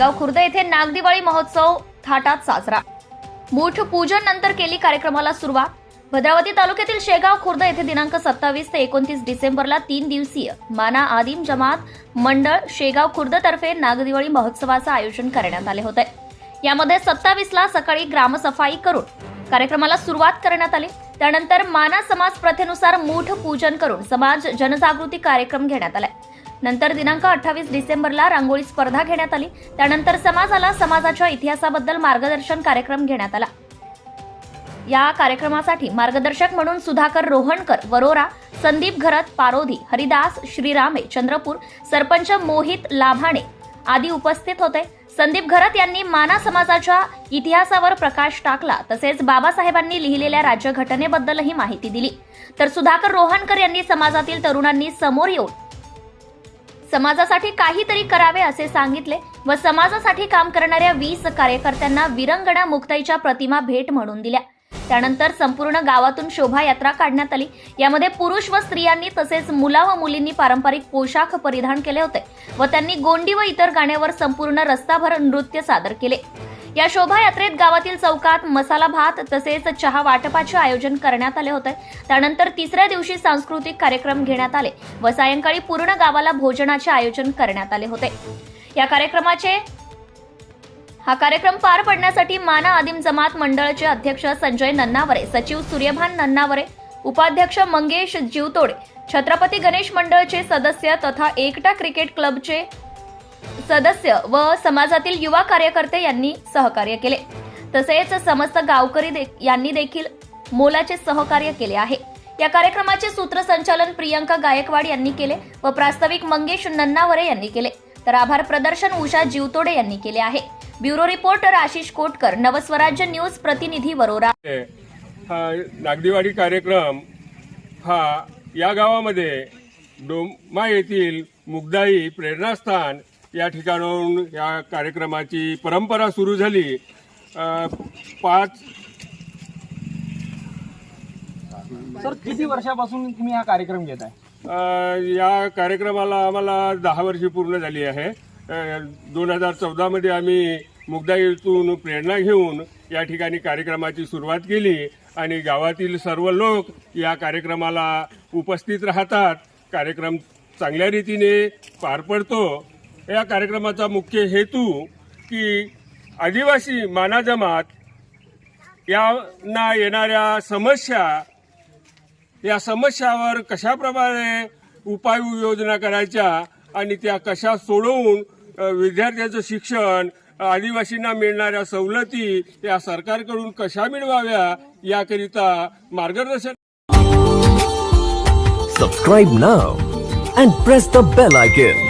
शेगाव खुर्द येथे नागदिवाळी महोत्सव थाटात साजरा. मूठ पूजन नंतर केली कार्यक्रमाला सुरुवात. भद्रावती तालुक्यातील शेगाव खुर्द येथे दिनांक सत्तावीस ते एकोणतीस डिसेंबरला तीन दिवसीय माना आदिम जमात मंडळ शेगाव खुर्द तर्फे नागदिवाळी महोत्सवाचं आयोजन करण्यात आले होते. यामध्ये सत्तावीसला सकाळी ग्रामसफाई करून कार्यक्रमाला सुरुवात करण्यात आली. त्यानंतर माना समाज प्रथेनुसार मूठ पूजन करून समाज जनजागृती कार्यक्रम घेण्यात आला. नंतर दिनांक अठ्ठावीस डिसेंबरला रांगोळी स्पर्धा घेण्यात आली. त्यानंतर समाजाला समाजाच्या इतिहासाबद्दल मार्गदर्शन कार्यक्रम घेण्यात आला. या कार्यक्रमासाठी मार्गदर्शक म्हणून सुधाकर रोहणकर वरोरा संदीप घरत पारोधी हरिदास श्रीरामे चंद्रपूर सरपंच मोहित लाभाणे आदी उपस्थित होते. संदीप घरत यांनी माना समाजाच्या इतिहासावर प्रकाश टाकला तसेच बाबासाहेबांनी लिहिलेल्या राज्यघटनेबद्दलही माहिती दिली. तर सुधाकर रोहणकर यांनी समाजातील तरुणांनी समोर येऊन समाजासाठी काहीतरी करावे असे सांगितले व समाजासाठी काम करणाऱ्या वीस कार्यकर्त्यांना विरंगणा मुक्ताईच्या प्रतिमा भेट म्हणून दिल्या. त्यानंतर संपूर्ण गावातून शोभायात्रा काढण्यात आली. यामध्ये पुरुष व स्त्रियांनी तसेच मुला व मुलींनी पारंपरिक पोशाख परिधान केले होते व त्यांनी गोंडी व इतर गाण्यावर संपूर्ण रस्ताभर नृत्य सादर केले. या शोभायात्रेत गावातील चौकात मसाला भात तसेच चहा वाटपाचे आयोजन करण्यात आले होते. त्यानंतर तिसऱ्या दिवशी सांस्कृतिक कार्यक्रम घेण्यात आले व सायंकाळी पूर्ण गावाला भोजनाचे आयोजन करण्यात आले होते. या कार्यक्रमाचे हा कार्यक्रम पार पडण्यासाठी माना आदिम जमात मंडळाचे अध्यक्ष संजय नन्नावरे सचिव सूर्यभान नन्नावरे उपाध्यक्ष मंगेश जीवतोडे छत्रपती गणेश मंडळचे सदस्य तथा एकटा क्रिकेट क्लबचे सदस्य व समाजातील युवा कार्यकर्ते यांनी सहकार्य केले. तसेच समस्त गावकरी दे- यांनी देखील मोलाचे सहकार्य केले आहे. या कार्यक्रमाचे सूत्रसंचालन प्रियंका गायकवाड यांनी केले व प्रास्ताविक मंगेश नन्नावरे यांनी केले. तर आभार प्रदर्शन उषा जीवतोडे यांनी केले आहे. Bureau reporter Ashish Kotkar Navswarajya news प्रतिनिधी वरोरा. हा नागदीवाडी कार्यक्रम हा या गावामध्ये डोमा येथील मुगदाई प्रेरणास्थान या ठिकाणाहून या कार्यक्रमाची परंपरा सुरू झाली. पाच सर किती वर्षापासून तुम्ही हा कार्यक्रम घेत आहे? या कार्यक्रमाला आम्हाला दहा वर्षे पूर्ण झाली आहे. दोन हजार चौदामध्ये आम्ही मुगदा येथून प्रेरणा घेऊन या ठिकाणी कार्यक्रमाची सुरुवात केली आणि गावातील सर्व लोक या कार्यक्रमाला उपस्थित राहतात. कार्यक्रम चांगल्या रीतीने पार पडतो. या कार्यक्रमाचा मुख्य हेतू की आदिवासी माना जमात यांना येणाऱ्या समस्या या समस्यावर कशाप्रमाणे उपाययोजना करायच्या आणि त्या कशा सोडवून विद्यार्थ्यांचं शिक्षण आदिवासींना मिळणाऱ्या सवलती या सरकारकडून कशा मिळवाव्या याकरिता मार्गदर्शन subscribe now and press the bell icon